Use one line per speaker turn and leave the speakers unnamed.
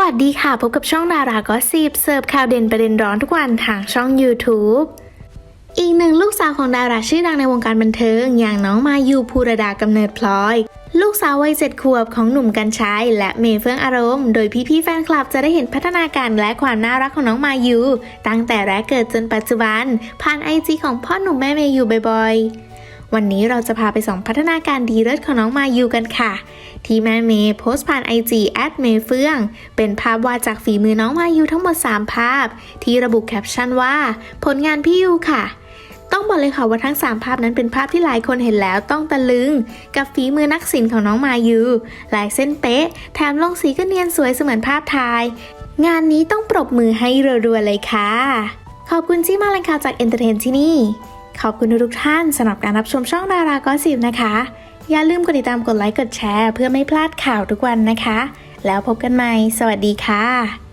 วัสดีค่ะ พบกับช่องดาราก็สิบเสิร์ฟข่าวเด่นประเด็นร้อนทุกวันทางช่อง YouTube อีกหนึ่งลูกสาวของดาราชื่อดังในวงการบันเทิง อย่างน้องมายูภูรดากำเนิดพลอย ลูกสาววัยเจ็ดขวบของหนุ่มกัญชัยและเมย์เฟื่องอารมณ์ โดยพี่ๆแฟนคลับจะได้เห็นพัฒนาการและความน่ารักของน้องมายูตั้งแต่แรกเกิดจนปัจจุบัน ผ่านไอจีของพ่อหนุ่มแม่เมย์อยู่บ่อยๆ วันนี้เราจะพาไปส่องพัฒนาการดีเลิศของน้องมายูกันค่ะ ที่แม่เมย์โพสต์ผ่านไอจีแอดเมเฟื่อง เป็นภาพวาดจากฝีมือน้องมายูทั้งหมด 3 ภาพ ที่ระบุแคปชั่นว่า ผลงานพี่ยูค่ะต้องบอกเลยค่ะว่าทั้ง 3 ภาพนั้นเป็นภาพที่หลายคนเห็นแล้วต้องตะลึง กับฝีมือนักศิลป์ของน้องมายูลายเส้นเป๊ะ แถมลงสีก็เนียนสวยเสมือนภาพถ่าย งานนี้ต้องปรบมือให้รัวๆเลยค่ะ ขอบคุณที่มาลังข่าวจากเอนเตอร์เทนที่นี่ ขอบคุณทุกท่านสำหรับการรับชมช่องดารากอสิบนะคะ อย่าลืมกดติดตามกดไลค์กดแชร์ เพื่อไม่พลาดข่าวทุกวันนะคะ แล้วพบกันใหม่ สวัสดีค่ะ